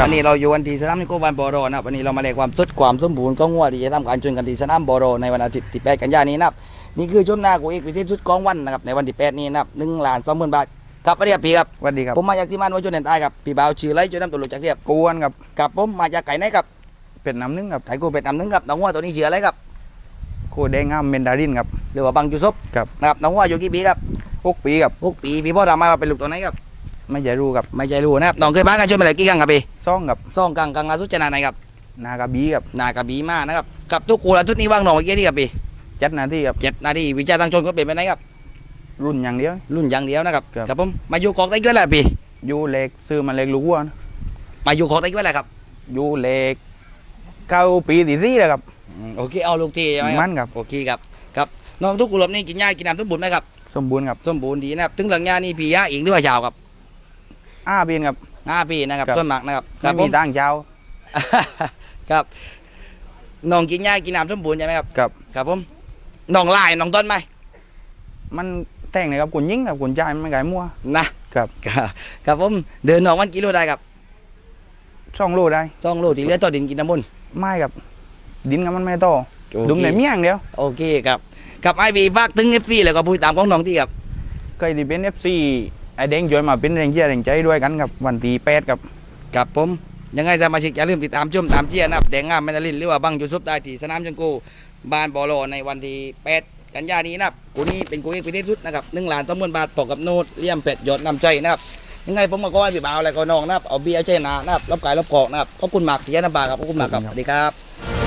ครับ วันนี้เราอยู่กันที่สนามนิโคบานบอโรนะครับวันนี้เรามาเรียกความสดความสมบูรณ์ของวัวที่จะทำการชนกันที่สนามบอโรในวันอาทิตย์ที่8กันยายนนี้นะครับนี่คือชมหน้ากูเอกพิเศษชุดกองวันนะครับในวันที่8นี้นะครับหนึ่งล้านสองหมื่นบาทครับสวัสดีครับพี่ครับสวัสดีครับผมมาจากที่มันวัวชนแดนใต้ครับพี่บ่าวชื่อไรช่วยนำตัวลูกจากเทียบกวนครับครับผมมาจากไก่ไหนครับเป็ดน้ำนึ่งครับไก่กูเป็ดน้ำหนึ่งครับน้องวัวตัวนี้ชื่ออะไรครับโคแดงงามเมนดารินครับหรือว่าบังจุซบครับนะครับน้องวัวอยู่กี่ปีครับพวกปีครับหกปีพี่พ่อทำมาเป็นลูกตัวไหนครับ ไม่ใช่รู้ครับไม่ใช่รู้นะครับน้องเคยบ้านกันชนมาแล้วกี่ครั้งครับพี่ซ่องครับซ่องกลางกลางลาสุดชนะไหนครับนากระบีครับนากระบีมานะครับกับทุกกูละชุดนี้ว่างน้องเมื่อกี้ที่ครับพี่จัดหนาที่ครับเจ็ดนาทีวิจัยตั้งชนก็เปลี่ยนไปไหนครับรุ่นอย่างเดียว รุ่นอย่างเดียวนะครับครับ ครับผมมาอยู่กอกได้กี่วันแล้วพี่อยูเล็กซื้อมาเล็กลูกวัวนะมาอยู่กอกได้กี่วันแล้วครับอยูเล็กเก้าปีที่สี่แล้วครับอืมโอเคเอาลูกทีใช่ไหมคมัรับนครับโอเคครับครับน้องทุกกุหลาบนี่กินหญ้ากินน้ำสมบูรณ์ไหมครับสมบูรณ์ครับสมบูรณ์ดีนะครับถึงหลังหญ้านี่พี่ยาเองด้วยชาวครับ อ้าปีนครับ ห้าปีนะครับครับ ต้นหมากนะครับคไม่รับผมีมตั้งเจ้าครับน้องกินหญ้ากินน้ำสมบูรณ์ใช่ไหมครับครับ ครับผมน้องลายน้องต้นไหมมันแต่งเลยครับกุนยิงครับกุนใจายมันไม่ไก่มั่ว นะครับ ครับครับผมเดินน้องวันกิโลได้ครับช่องโลได้ สองโลที่เหลือต่อดินกินน้ำมันต์ไม่ครับ ดินกับมันไม่โตโอเคดุมในเมี่ยงเดียวโอเคครับกับไอบีฝากถึงเอฟซีแล้วก็พูดตามของน้องที่ครับ เคยที่เป็นเอฟซี ไอเด้งจอยมาเป็นแรงเชียร์แรงใจด้วยกันครับวันที่แปดครับกับผมยังไงสมาชิกอย่าลืมติดตามชมตามเชียร์นะครับแดงงามแมนดารินหรือว่าบังยูซุปได้ที่สนามจังโกบานบอโลในวันที่8กันยายนนี้นะครับกูนี้เป็นกูเอกพิเศษสุดนะครับหนึ่งล้านสองหมื่นบาทปกกับโน้ตเลี่ยมเป็ดยอดนำใจนะครับยังไงผมก็ขอให้พี่บ่าวและก็น้องนะครับเอาเบียร์ใจหนานะครับรับกายรับกอกนะครับขอบคุณมากที่ยันน้ำบาครับขอบคุณมากครับสวัสดีครับ